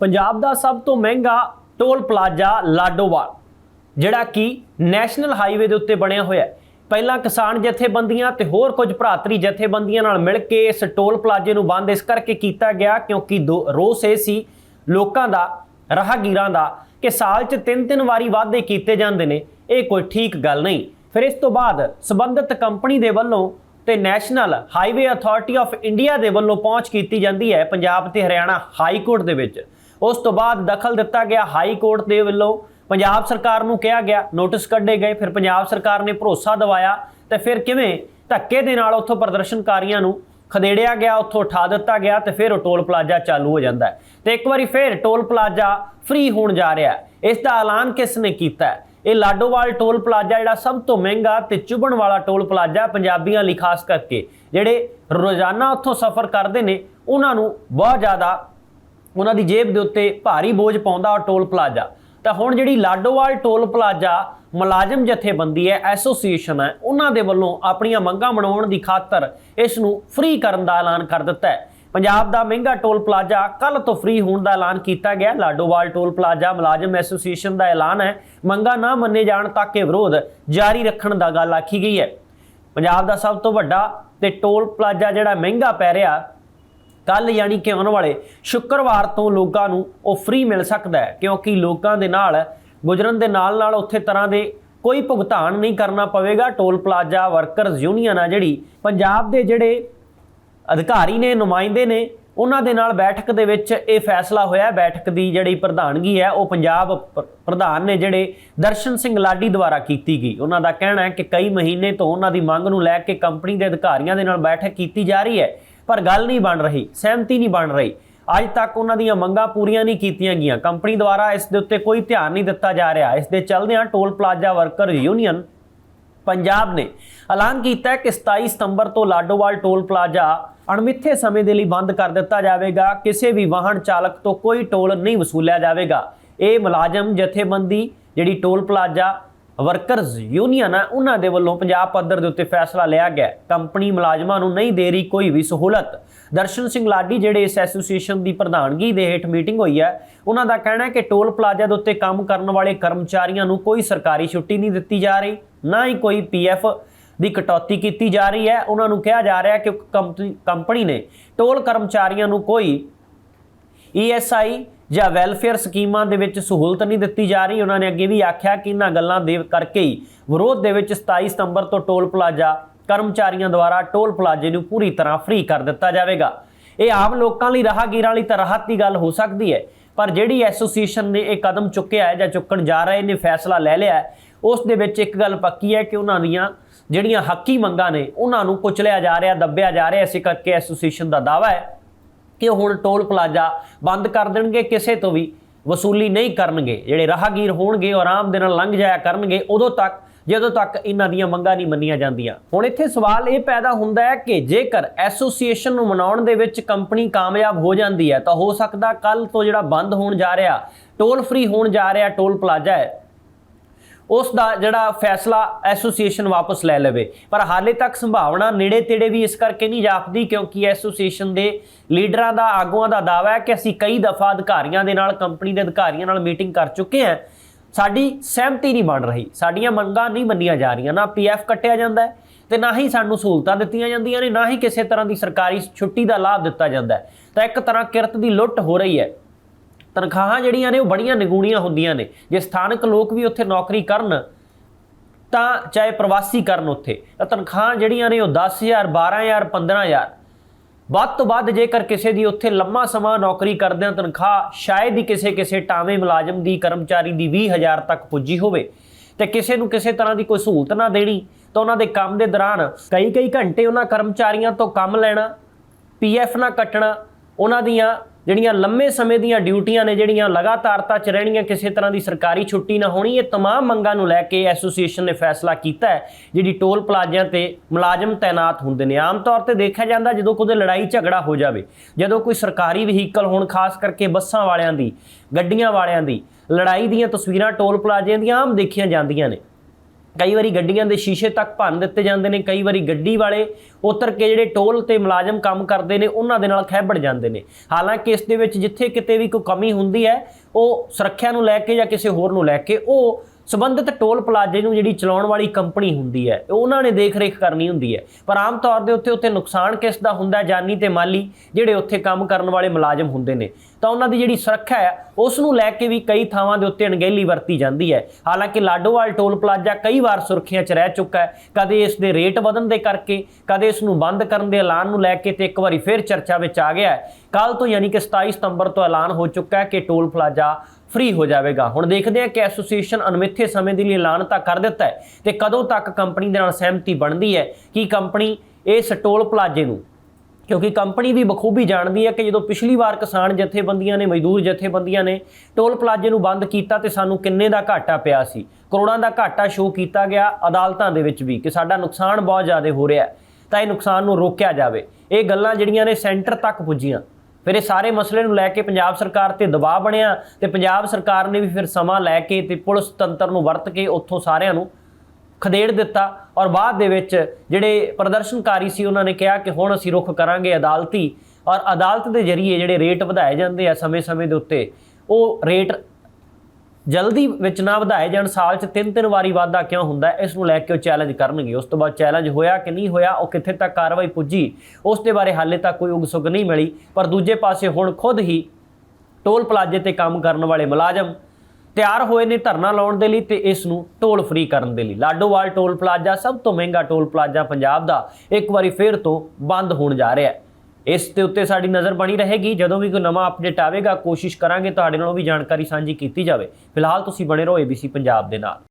ਪੰਜਾਬ ਦਾ ਸਭ ਤੋਂ ਮਹਿੰਗਾ ਟੋਲ ਪਲਾਜ਼ਾ ਲਾਡੋਵਾਲ, ਜਿਹੜਾ ਕਿ ਨੈਸ਼ਨਲ ਹਾਈਵੇ ਦੇ ਉੱਤੇ ਬਣਿਆ ਹੋਇਆ ਹੈ। ਪਹਿਲਾਂ ਕਿਸਾਨ ਜਥੇਬੰਦੀਆਂ ਤੇ ਹੋਰ ਕੁਝ ਭਰਾਤਰੀ ਜਥੇਬੰਦੀਆਂ ਨਾਲ ਮਿਲ ਕੇ ਇਸ ਟੋਲ ਪਲਾਜ਼ੇ ਨੂੰ ਬੰਦ ਇਸ ਕਰਕੇ ਕੀਤਾ ਗਿਆ ਕਿਉਂਕਿ ਦੋ- ਰੋਸ ਇਹ ਸੀ, ਲੋਕਾਂ ਦਾ, ਰਾਹਗੀਰਾਂ ਦਾ, ਕਿ ਸਾਲ 'ਚ ਤਿੰਨ ਤਿੰਨ ਵਾਰੀ ਵਾਅਦੇ ਕੀਤੇ ਜਾਂਦੇ ਨੇ। ਇਹ ਕੋਈ ਠੀਕ ਗੱਲ ਨਹੀਂ। ਫਿਰ ਇਸ ਤੋਂ ਬਾਅਦ ਸਬੰਧਤ ਕੰਪਨੀ ਦੇ ਵੱਲੋਂ ਤੇ national highway authority of India ਦੇ ਵੱਲੋਂ ਪਹੁੰਚ ਕੀਤੀ ਜਾਂਦੀ ਹੈ ਪੰਜਾਬ ਤੇ ਹਰਿਆਣਾ ਹਾਈ ਕੋਰਟ ਦੇ ਵਿੱਚ। ਉਸ ਤੋਂ ਬਾਅਦ ਦਖਲ ਦਿੱਤਾ ਗਿਆ ਹਾਈ ਕੋਰਟ ਦੇ ਵੱਲੋਂ। ਪੰਜਾਬ ਸਰਕਾਰ ਨੂੰ ਕਿਹਾ ਗਿਆ, ਨੋਟਿਸ ਕੱਢੇ ਗਏ, ਫਿਰ ਪੰਜਾਬ ਸਰਕਾਰ ਨੇ ਭਰੋਸਾ ਦਿਵਾਇਆ ਤੇ ਫਿਰ ਕਿਵੇਂ ਧੱਕੇ ਦੇ ਨਾਲ ਉੱਥੋਂ ਪ੍ਰਦਰਸ਼ਨਕਾਰੀਆਂ ਨੂੰ ਖਦੇੜਿਆ ਗਿਆ, ਉੱਥੋਂ ਉਠਾ ਦਿੱਤਾ ਗਿਆ ਤੇ ਫਿਰ ਉਹ ਟੋਲ ਪਲਾਜ਼ਾ ਚਾਲੂ ਹੋ ਜਾਂਦਾ ਹੈ। ਤੇ ਇੱਕ ਵਾਰੀ ਫਿਰ ਟੋਲ ਪਲਾਜ਼ਾ ਫ੍ਰੀ ਹੋਣ ਜਾ ਰਿਹਾ ਹੈ। ਇਸ ਦਾ ਐਲਾਨ ਕਿਸ ਨੇ ਕੀਤਾ ਇਹ ਲਾਡੋਵਾਲ ਟੋਲ ਪਲਾਜ਼ਾ ਜਿਹੜਾ ਸਭ ਤੋਂ ਮਹਿੰਗਾ ਤੇ ਚੁਭਣ ਵਾਲਾ ਟੋਲ ਪਲਾਜ਼ਾ ਪੰਜਾਬੀਆਂ ਲਈ, ਖਾਸ ਕਰਕੇ ਜਿਹੜੇ ਰੋਜ਼ਾਨਾ ਉੱਥੋਂ ਸਫ਼ਰ ਕਰਦੇ ਨੇ, ਉਹਨਾਂ ਨੂੰ ਬਹੁਤ ਜ਼ਿਆਦਾ ਉਹਨਾਂ ਦੀ ਜੇਬ ਦੇ ਉੱਤੇ ਭਾਰੀ ਬੋਝ ਪਾਉਂਦਾ ਉਹ ਟੋਲ ਪਲਾਜ਼ਾ। ਤਾਂ ਹੁਣ ਜਿਹੜੀ ਲਾਡੋਵਾਲ ਟੋਲ ਪਲਾਜ਼ਾ ਮੁਲਾਜ਼ਮ ਜਥੇਬੰਦੀ ਹੈ, ਐਸੋਸੀਏਸ਼ਨ ਹੈ, ਉਹਨਾਂ ਦੇ ਵੱਲੋਂ ਆਪਣੀਆਂ ਮੰਗਾਂ ਮਨਾਉਣ ਦੀ ਖਾਤਰ ਇਸ ਨੂੰ ਫ੍ਰੀ ਕਰਨ ਦਾ ਐਲਾਨ ਕਰ ਦਿੱਤਾ ਹੈ। ਪੰਜਾਬ ਦਾ ਮਹਿੰਗਾ ਟੋਲ ਪਲਾਜ਼ਾ ਕੱਲ ਤੋਂ ਫ੍ਰੀ ਹੋਣ ਦਾ ਐਲਾਨ ਕੀਤਾ ਗਿਆ। ਲਾਡੋਵਾਲ ਟੋਲ ਪਲਾਜ਼ਾ ਮੁਲਾਜ਼ਮ ਐਸੋਸੀਏਸ਼ਨ ਦਾ ਐਲਾਨ ਹੈ। ਮੰਗਾਂ ਨਾ ਮੰਨੇ ਜਾਣ ਤੱਕ ਇਹ ਵਿਰੋਧ ਜਾਰੀ ਰੱਖਣ ਦਾ ਗੱਲ ਆਖੀ ਗਈ ਹੈ। ਪੰਜਾਬ ਦਾ ਸਭ ਤੋਂ ਵੱਡਾ ਤੇ ਟੋਲ ਪਲਾਜ਼ਾ ਜਿਹੜਾ ਮਹਿੰਗਾ ਪੈ ਰਿਹਾ ਕੱਲ ਯਾਨੀ ਕਿ ਆਉਣ ਵਾਲੇ ਸ਼ੁੱਕਰਵਾਰ ਤੋਂ ਲੋਕਾਂ ਨੂੰ ਉਹ ਫ੍ਰੀ ਮਿਲ ਸਕਦਾ ਹੈ, ਕਿਉਂਕਿ ਲੋਕਾਂ ਦੇ ਨਾਲ, ਗੁਜਰਨ ਦੇ ਨਾਲ ਨਾਲ ਉੱਥੇ ਤਰ੍ਹਾਂ ਦੇ ਕੋਈ ਭੁਗਤਾਨ ਨਹੀਂ ਕਰਨਾ ਪਵੇਗਾ। ਟੋਲ ਪਲਾਜ਼ਾ ਵਰਕਰਸ ਯੂਨੀਅਨ ਆ ਜਿਹੜੀ, ਪੰਜਾਬ ਦੇ ਜਿਹੜੇ ਅਧਿਕਾਰੀ ਨੇ, ਨੁਮਾਇੰਦੇ ਨੇ, ਉਹਨਾਂ ਦੇ ਨਾਲ ਬੈਠਕ ਦੇ ਵਿੱਚ ਇਹ ਫੈਸਲਾ ਹੋਇਆ। ਬੈਠਕ ਦੀ ਜਿਹੜੀ ਪ੍ਰਧਾਨਗੀ ਹੈ, ਉਹ ਪੰਜਾਬ ਪ੍ਰ- ਪ੍ਰਧਾਨ ਨੇ ਜਿਹੜੇ ਦਰਸ਼ਨ ਸਿੰਘ ਲਾਡੀ ਦੁਆਰਾ ਕੀਤੀ ਗਈ। ਉਹਨਾਂ ਦਾ ਕਹਿਣਾ ਹੈ ਕਿ ਕਈ ਮਹੀਨੇ ਤੋਂ ਉਹਨਾਂ ਦੀ ਮੰਗ ਨੂੰ ਲੈ ਕੇ ਕੰਪਨੀ ਦੇ ਅਧਿਕਾਰੀਆਂ ਦੇ ਨਾਲ ਬੈਠਕ ਕੀਤੀ ਜਾ ਰਹੀ ਹੈ। ਪਰ ਗੱਲ ਨਹੀਂ ਬਣ ਰਹੀ, ਸਹਿਮਤੀ ਨਹੀਂ ਬਣ ਰਹੀ। ਅੱਜ ਤੱਕ ਉਹਨਾਂ ਦੀਆਂ ਮੰਗਾਂ ਪੂਰੀਆਂ ਨਹੀਂ ਕੀਤੀਆਂ ਗਈਆਂ। ਕੰਪਨੀ ਦੁਆਰਾ ਇਸ ਦੇ ਉੱਤੇ ਕੋਈ ਧਿਆਨ ਨਹੀਂ ਦਿੱਤਾ ਜਾ ਰਿਹਾ। ਇਸ ਦੇ ਚੱਲਦਿਆਂ toll plaza worker union Punjab ਨੇ ਐਲਾਨ ਕੀਤਾ ਕਿ 27 ਸਤੰਬਰ ਤੋਂ ਲਾਡੋਵਾਲ ਟੋਲ ਪਲਾਜ਼ਾ ਅਣਮਿੱਥੇ ਸਮੇਂ ਦੇ ਲਈ ਬੰਦ ਕਰ ਦਿੱਤਾ ਜਾਵੇਗਾ। ਕਿਸੇ ਵੀ ਵਾਹਨ ਚਾਲਕ ਤੋਂ ਕੋਈ ਟੋਲ ਨਹੀਂ ਵਸੂਲਿਆ ਜਾਵੇਗਾ। ਇਹ ਮੁਲਾਜ਼ਮ, ਜਥੇਬੰਦੀ ਜਿਹੜੀ ਟੋਲ ਪਲਾਜ਼ਾ ਵਰਕਰਜ਼ ਯੂਨੀਅਨ ਹੈ ਉਹਨਾਂ ਦੇ ਵੱਲੋਂ ਪੰਜਾਬ ਪੱਧਰ ਦੇ ਉੱਤੇ ਫੈਸਲਾ ਲਿਆ ਗਿਆ ਕੰਪਨੀ ਮੁਲਾਜ਼ਮਾਂ ਨੂੰ ਨਹੀਂ ਦੇ ਰਹੀ ਕੋਈ ਵੀ ਸਹੂਲਤ। ਦਰਸ਼ਨ ਸਿੰਘ ਲਾਡੀ ਜਿਹੜੇ ਇਸ ਐਸੋਸੀਏਸ਼ਨ ਦੀ ਪ੍ਰਧਾਨਗੀ ਦੇ ਹੇਠ ਮੀਟਿੰਗ ਹੋਈ ਹੈ, ਉਹਨਾਂ ਦਾ ਕਹਿਣਾ ਹੈ ਕਿ ਟੋਲ ਪਲਾਜ਼ਾ ਦੇ ਉੱਤੇ ਕੰਮ ਕਰਨ ਵਾਲੇ ਕਰਮਚਾਰੀਆਂ ਨੂੰ ਕੋਈ ਸਰਕਾਰੀ ਛੁੱਟੀ ਨਹੀਂ ਦਿੱਤੀ ਜਾ ਰਹੀ, ਨਾ ਹੀ ਕੋਈ ਪੀਐਫ ਦੀ ਕਟੌਤੀ ਕੀਤੀ ਜਾ ਰਹੀ ਹੈ। ਉਹਨਾਂ ਨੂੰ ਕਿਹਾ ਜਾ ਰਿਹਾ ਹੈ ਕਿ ਕੰਪਨੀ ਕੰਪਨੀ ਨੇ ਟੋਲ ਕਰਮਚਾਰੀਆਂ ਨੂੰ ਕੋਈ ਈਐਸਆਈ ਜਾਂ ਵੈਲਫੇਅਰ ਸਕੀਮਾਂ ਦੇ ਵਿੱਚ ਸਹੂਲਤ ਨਹੀਂ ਦਿੱਤੀ ਜਾ ਰਹੀ, ਉਹਨਾਂ ਨੇ ਅੱਗੇ ਵੀ ਆਖਿਆ ਕਿ ਇਹਨਾਂ ਗੱਲਾਂ ਦੇ ਕਰਕੇ ਹੀ ਵਿਰੋਧ ਦੇ ਵਿੱਚ 27 ਸਤੰਬਰ ਤੋਂ ਟੋਲ ਪਲਾਜ਼ਾ ਕਰਮਚਾਰੀਆਂ ਦੁਆਰਾ ਟੋਲ ਪਲਾਜ਼ੇ ਨੂੰ ਪੂਰੀ ਤਰ੍ਹਾਂ ਫ੍ਰੀ ਕਰ ਦਿੱਤਾ ਜਾਵੇਗਾ। ਇਹ ਆਮ ਲੋਕਾਂ ਲਈ ਰਾਹਗੀਰਾਂ ਲਈ ਤਾਂ ਰਾਹਤ ਦੀ ਗੱਲ ਹੋ ਸਕਦੀ ਹੈ, ਪਰ ਜਿਹੜੀ ਐਸੋਸੀਏਸ਼ਨ ਨੇ ਇਹ ਕਦਮ ਚੁੱਕਿਆ ਹੈ ਜਾਂ ਚੁੱਕਣ ਜਾ ਰਹੇ ਨੇ, ਫੈਸਲਾ ਲੈ ਲਿਆ ਉਸ ਦੇ ਵਿੱਚ ਇੱਕ ਗੱਲ ਪੱਕੀ ਹੈ ਕਿ ਉਹਨਾਂ ਦੀਆਂ ਜਿਹੜੀਆਂ ਹੱਕੀ ਮੰਗਾਂ ਨੇ, ਉਹਨਾਂ ਨੂੰ ਕੁਚਲਿਆ ਜਾ ਰਿਹਾ, ਦੱਬਿਆ ਜਾ ਰਿਹਾ, ਇਸੇ ਕਰਕੇ ਐਸੋਸੀਏਸ਼ਨ ਦਾ ਦਾਅਵਾ ਹੈ। ਕਿ ਉਹ ਹੁਣ ਟੋਲ ਪਲਾਜ਼ਾ ਬੰਦ ਕਰ ਦੇਣਗੇ, ਕਿਸੇ ਤੋਂ ਵੀ ਵਸੂਲੀ ਨਹੀਂ ਕਰਨਗੇ। ਜਿਹੜੇ ਰਾਹਗੀਰ ਹੋਣਗੇ ਉਹ ਆਰਾਮ ਦੇ ਨਾਲ ਲੰਘ ਜਾਇਆ ਕਰਨਗੇ, ਉਦੋਂ ਤੱਕ, ਜਦੋਂ ਤੱਕ ਇਹਨਾਂ ਦੀਆਂ ਮੰਗਾਂ ਨਹੀਂ ਮੰਨੀਆਂ ਜਾਂਦੀਆਂ। ਹੁਣ ਇੱਥੇ ਸਵਾਲ ਇਹ ਪੈਦਾ ਹੁੰਦਾ ਹੈ ਕਿ ਜੇਕਰ ਐਸੋਸੀਏਸ਼ਨ ਨੂੰ ਮਨਾਉਣ ਦੇ ਵਿੱਚ ਕੰਪਨੀ ਕਾਮਯਾਬ ਹੋ ਜਾਂਦੀ ਹੈ, ਤਾਂ ਹੋ ਸਕਦਾ ਕੱਲ ਤੋਂ ਜਿਹੜਾ ਬੰਦ ਹੋਣ ਜਾ ਰਿਹਾ, ਟੋਲ ਫ੍ਰੀ ਹੋਣ ਜਾ ਰਿਹਾ, ਟੋਲ ਪਲਾਜ਼ਾ ਹੈ ਉਸ ਦਾ ਜਿਹੜਾ ਫੈਸਲਾ ਐਸੋਸੀਏਸ਼ਨ ਵਾਪਸ ਲੈ ਲਵੇ। ਪਰ ਹਾਲੇ ਤੱਕ ਸੰਭਾਵਨਾ ਨੇੜੇ ਤੇੜੇ ਵੀ ਇਸ ਕਰਕੇ ਨਹੀਂ ਜਾਪਦੀ ਕਿਉਂਕਿ ਐਸੋਸੀਏਸ਼ਨ ਦੇ ਲੀਡਰਾਂ ਦਾ, ਆਗੂਆਂ ਦਾ ਦਾਅਵਾ ਹੈ ਕਿ ਅਸੀਂ ਕਈ ਦਫਾ ਅਧਿਕਾਰੀਆਂ ਦੇ ਨਾਲ, ਕੰਪਨੀ ਦੇ ਅਧਿਕਾਰੀਆਂ ਨਾਲ ਮੀਟਿੰਗ ਕਰ ਚੁੱਕੇ ਹਾਂ। ਸਾਡੀ ਸਹਿਮਤੀ ਨਹੀਂ ਬਣ ਰਹੀ। ਸਾਡੀਆਂ ਮੰਗਾਂ ਨਹੀਂ ਮੰਨੀਆਂ ਜਾ ਰਹੀਆਂ। ਨਾ ਪੀਐਫ ਕੱਟਿਆ ਜਾਂਦਾ ਹੈ ਤੇ ਨਾ ਹੀ ਸਾਨੂੰ ਸਹੂਲਤਾਂ ਦਿੱਤੀਆਂ ਜਾਂਦੀਆਂ ਨੇ, ਨਾ ਹੀ ਕਿਸੇ ਤਰ੍ਹਾਂ ਦੀ ਸਰਕਾਰੀ ਛੁੱਟੀ ਦਾ ਲਾਭ ਦਿੱਤਾ ਜਾਂਦਾ ਹੈ। ਤਾਂ ਇੱਕ ਤਰ੍ਹਾਂ ਕਿਰਤ ਦੀ ਲੁੱਟ ਹੋ ਰਹੀ ਹੈ। ਤਨਖਾਹਾਂ ਜਿਹੜੀਆਂ ਨੇ ਉਹ ਬੜੀਆਂ ਨਿਗੂਣੀਆਂ ਹੁੰਦੀਆਂ ਨੇ। ਜੇ ਸਥਾਨਕ ਲੋਕ ਵੀ ਉੱਥੇ ਨੌਕਰੀ ਕਰਨ, ਤਾਂ ਚਾਹੇ ਪ੍ਰਵਾਸੀ ਕਰਨ ਉੱਥੇ, ਤਾਂ ਤਨਖਾਹਾਂ ਜਿਹੜੀਆਂ ਨੇ ਉਹ 10000 12000 15000 ਵੱਧ ਤੋਂ ਵੱਧ ਜੇਕਰ ਕਿਸੇ ਦੀ ਉੱਥੇ ਲੰਮਾ ਸਮਾਂ ਨੌਕਰੀ ਕਰਦਿਆਂ ਤਨਖਾਹ ਸ਼ਾਇਦ ਹੀ ਕਿਸੇ ਕਿਸੇ ਟਾਵੇਂ ਮੁਲਾਜ਼ਮ ਦੀ, ਕਰਮਚਾਰੀ ਦੀ 20000 ਤੱਕ ਪੁੱਜੀ ਹੋਵੇ, ਤੇ ਕਿਸੇ ਨੂੰ ਕਿਸੇ ਤਰ੍ਹਾਂ ਦੀ ਕੋਈ ਸਹੂਲਤ ਨਾ ਦੇਣੀ, ਤਾਂ ਉਹਨਾਂ ਦੇ ਕੰਮ ਦੇ ਦੌਰਾਨ ਕਈ ਕਈ ਘੰਟੇ ਉਹਨਾਂ ਕਰਮਚਾਰੀਆਂ ਤੋਂ ਕੰਮ ਲੈਣਾ, ਪੀਐਫ ਨਾ ਕੱਟਣਾ, ਉਹਨਾਂ ਦੀਆਂ ਜਿਹੜੀਆਂ ਲੰਮੇ ਸਮੇਂ ਦੀਆਂ ਡਿਊਟੀਆਂ ਨੇ ਜਿਹੜੀਆਂ ਲਗਾਤਾਰਤਾ ਚ ਰਹਿਣੀਆਂ ਕਿਸੇ ਤਰ੍ਹਾਂ ਦੀ ਸਰਕਾਰੀ ਛੁੱਟੀ ਨਾ ਹੋਣੀ ਇਹ तमाम ਮੰਗਾਂ ਨੂੰ ਲੈ ਕੇ ਐਸੋਸੀਏਸ਼ਨ ਨੇ ਫੈਸਲਾ ਕੀਤਾ ਹੈ ਜਿਹੜੀ ਟੋਲ ਪਲਾਜ਼ਿਆਂ ਤੇ ਮੁਲਾਜ਼ਮ ਤਾਇਨਾਤ ਹੁੰਦੇ ਨੇ ਆਮ ਤੌਰ ਤੇ ਦੇਖਿਆ ਜਾਂਦਾ ਜਦੋਂ ਕੋਈ ਲੜਾਈ ਝਗੜਾ ਹੋ ਜਾਵੇ ਜਦੋਂ ਕੋਈ ਸਰਕਾਰੀ ਵਹੀਕਲ ਹੋਣ ਖਾਸ ਕਰਕੇ ਬੱਸਾਂ ਵਾਲਿਆਂ ਦੀ ਗੱਡੀਆਂ ਵਾਲਿਆਂ ਦੀ ਲੜਾਈ ਦੀਆਂ ਤਸਵੀਰਾਂ ਟੋਲ ਪਲਾਜ਼ਿਆਂ ਦੀਆਂ ਆਮ ਦੇਖੀਆਂ ਜਾਂਦੀਆਂ ਨੇ ਕਈ ਵਾਰੀ ਗੱਡੀਆਂ ਦੇ ਸ਼ੀਸ਼ੇ ਤੱਕ ਭੰਨ ਦਿੱਤੇ ਜਾਂਦੇ ਨੇ, ਕਈ ਵਾਰੀ ਗੱਡੀ ਵਾਲੇ ਉਤਰ ਕੇ ਜਿਹੜੇ ਟੋਲ ਤੇ ਮੁਲਾਜ਼ਮ ਕੰਮ ਕਰਦੇ ਨੇ, ਉਹਨਾਂ ਦੇ ਨਾਲ ਖਹਿਬੜ ਜਾਂਦੇ ਨੇ। ਹਾਲਾਂਕਿ ਇਸ ਦੇ ਵਿੱਚ ਜਿੱਥੇ ਕਿਤੇ ਵੀ ਕੋਈ ਕਮੀ ਹੁੰਦੀ ਹੈ, ਉਹ ਸੁਰੱਖਿਆ ਨੂੰ ਲੈ ਕੇ ਜਾਂ ਕਿਸੇ ਹੋਰ ਨੂੰ ਲੈ ਕੇ, ਉਹ ਸਬੰਧਿਤ ਟੋਲ ਪਲਾਜ਼ੇ ਨੂੰ ਜਿਹੜੀ ਚਲਾਉਣ ਵਾਲੀ ਕੰਪਨੀ ਹੁੰਦੀ ਹੈ ਉਹਨਾਂ ਨੇ ਦੇਖ ਰੇਖ ਕਰਨੀ ਹੁੰਦੀ ਹੈ। ਪਰ ਆਮ ਤੌਰ ਦੇ ਉੱਤੇ ਉੱਥੇ ਨੁਕਸਾਨ ਕਿਸ ਦਾ ਹੁੰਦਾ ਜਾਨੀ ਤੇ ਮਾਲੀ, ਜਿਹੜੇ ਉੱਥੇ ਕੰਮ ਕਰਨ ਵਾਲੇ ਮੁਲਾਜ਼ਮ ਹੁੰਦੇ ਨੇ। ਤਾਂ ਉਹਨਾਂ ਦੀ ਜਿਹੜੀ ਸੁਰੱਖਿਆ ਹੈ, ਉਸ ਨੂੰ ਲੈ ਕੇ ਵੀ ਕਈ ਥਾਵਾਂ ਦੇ ਉੱਤੇ ਅਣਗਹਿਲੀ ਵਰਤੀ ਜਾਂਦੀ ਹੈ। ਹਾਲਾਂਕਿ ਲਾਡੋਵਾਲ ਟੋਲ ਪਲਾਜ਼ਾ ਕਈ ਵਾਰ ਸੁਰੱਖਿਆ 'ਚ ਰਹਿ ਚੁੱਕਾ ਹੈ। ਕਦੇ ਇਸ ਦੇ ਰੇਟ ਵਧਣ ਦੇ ਕਰਕੇ, ਕਦੇ ਇਸ ਨੂੰ ਬੰਦ ਕਰਨ ਦੇ ਐਲਾਨ ਨੂੰ ਲੈ ਕੇ ਤੇ ਇੱਕ ਵਾਰੀ ਫਿਰ ਚਰਚਾ ਵਿੱਚ ਆ ਗਿਆ ਹੈ। ਕੱਲ ਤੋਂ ਯਾਨੀ ਕਿ 27 ਸਤੰਬਰ ਤੋਂ ਐਲਾਨ ਹੋ ਚੁੱਕਾ ਹੈ ਕਿ ਟੋਲ ਪਲਾਜ਼ਾ ਫ੍ਰੀ ਹੋ ਜਾਵੇਗਾ। ਹੁਣ ਦੇਖਦੇ ਹਾਂ ਕਿ ਐਸੋਸੀਏਸ਼ਨ ਅਨਮਿੱਥੇ ਸਮੇਂ ਦੇ ਲਈ ਐਲਾਨ ਤਾਂ ਕਰ ਦਿੱਤਾ ਹੈ ਤੇ ਕਦੋਂ ਤੱਕ ਕੰਪਨੀ ਦੇ ਨਾਲ ਸਹਿਮਤੀ ਬਣਦੀ ਹੈ ਕਿ ਕੰਪਨੀ ਇਸ ਟੋਲ ਪਲਾਜ਼ੇ ਨੂੰ, ਕਿਉਂਕਿ ਕੰਪਨੀ ਵੀ ਬਖੂਬੀ ਜਾਣਦੀ ਹੈ ਕਿ ਜਦੋਂ ਪਿਛਲੀ ਵਾਰ ਕਿਸਾਨ ਜਥੇਬੰਦੀਆਂ ਨੇ, ਮਜ਼ਦੂਰ ਜਥੇਬੰਦੀਆਂ ਨੇ ਟੋਲ ਪਲਾਜ਼ੇ ਨੂੰ ਬੰਦ ਕੀਤਾ ਤੇ ਸਾਨੂੰ ਕਿੰਨੇ ਦਾ ਘਾਟਾ ਪਿਆ ਸੀ? ਕਰੋੜਾਂ ਦਾ ਘਾਟਾ ਸ਼ੋਅ ਕੀਤਾ ਗਿਆ ਅਦਾਲਤਾਂ ਦੇ ਵਿੱਚ ਵੀ ਕਿ ਸਾਡਾ ਨੁਕਸਾਨ ਬਹੁਤ ਜ਼ਿਆਦਾ ਹੋ ਰਿਹਾ ਤਾਂ ਇਹ ਨੁਕਸਾਨ ਨੂੰ ਰੋਕਿਆ ਜਾਵੇ। ਇਹ ਗੱਲਾਂ ਜਿਹੜੀਆਂ ਨੇ ਸੈਂਟਰ ਤੱਕ ਪੁੱਜੀਆਂ। ਫਿਰ ਇਹ ਸਾਰੇ ਮਸਲੇ ਨੂੰ ਲੈ ਕੇ ਪੰਜਾਬ ਸਰਕਾਰ ਤੇ ਦਬਾਅ ਬਣਿਆ ਤੇ ਪੰਜਾਬ ਸਰਕਾਰ ਨੇ ਵੀ ਫਿਰ ਸਮਾਂ ਲੈ ਕੇ ਤੇ ਪੁਲਿਸ ਤੰਤਰ ਨੂੰ ਵਰਤ ਕੇ ਉੱਥੋਂ ਸਾਰਿਆਂ ਨੂੰ ਖਦੇੜ ਦਿੱਤਾ ਔਰ ਬਾਅਦ ਦੇ ਵਿੱਚ ਜਿਹੜੇ ਪ੍ਰਦਰਸ਼ਨਕਾਰੀ ਸੀ ਉਹਨਾਂ ਨੇ ਕਿਹਾ ਕਿ ਹੁਣ ਅਸੀਂ ਰੁਖ ਕਰਾਂਗੇ ਅਦਾਲਤੀ ਔਰ ਅਦਾਲਤ ਦੇ ਜ਼ਰੀਏ ਜਿਹੜੇ ਰੇਟ ਵਧਾਏ ਜਾਂਦੇ ਆ ਸਮੇਂ-ਸਮੇਂ ਦੇ ਉੱਤੇ, ਉਹ ਰੇਟ ਜਲਦੀ ਵਿੱਚ ਨਾ ਵਧਾਏ ਜਾਣ, ਸਾਲ 'ਚ ਤਿੰਨ ਤਿੰਨ ਵਾਰੀ ਵਾਧਾ ਕਿਉਂ ਹੁੰਦਾ ਇਸ ਨੂੰ ਲੈ ਕੇ ਉਹ ਚੈਲੰਜ ਕਰਨਗੇ। ਉਸ ਤੋਂ ਬਾਅਦ ਚੈਲੰਜ ਹੋਇਆ ਕਿ ਨਹੀਂ ਹੋਇਆ, ਉਹ ਕਿੱਥੇ ਤੱਕ ਕਾਰਵਾਈ ਪੁੱਜੀ, ਉਸ ਦੇ ਬਾਰੇ ਹਾਲੇ ਤੱਕ ਕੋਈ ਉਗਸੁਗ ਨਹੀਂ ਮਿਲੀ। ਪਰ ਦੂਜੇ ਪਾਸੇ ਹੁਣ ਖੁਦ ਹੀ ਟੋਲ ਪਲਾਜ਼ੇ ਤੇ ਕੰਮ ਕਰਨ ਵਾਲੇ ਮੁਲਾਜ਼ਮ ਤਿਆਰ ਹੋਏ ਨੇ ਧਰਨਾ ਲਾਉਣ ਦੇ ਲਈ ਤੇ ਇਸ ਨੂੰ ਟੋਲ ਫ੍ਰੀ ਕਰਨ ਦੇ ਲਈ। ਲਾਡੋਵਾਲ ਟੋਲ ਪਲਾਜ਼ਾ, ਸਭ ਤੋਂ ਮਹਿੰਗਾ ਟੋਲ ਪਲਾਜ਼ਾ ਪੰਜਾਬ ਦਾ, ਇੱਕ ਵਾਰੀ ਫੇਰ ਤੋਂ ਬੰਦ ਹੋਣ ਜਾ ਰਿਹਾ ਹੈ। ਇਸ ਦੇ ਉੱਤੇ ਸਾਡੀ ਨਜ਼ਰ ਬਣੀ ਰਹੇਗੀ। ਜਦੋਂ ਵੀ ਕੋਈ ਨਵਾਂ ਅਪਡੇਟ ਆਵੇਗਾ, ਕੋਸ਼ਿਸ਼ ਕਰਾਂਗੇ ਤੁਹਾਡੇ ਨਾਲ ਉਹ ਵੀ ਜਾਣਕਾਰੀ ਸਾਂਝੀ ਕੀਤੀ ਜਾਵੇ। ਫਿਲਹਾਲ ਤੁਸੀਂ ਬਣੇ ਰਹੋ ABC ਪੰਜਾਬ ਦੇ ਨਾਲ।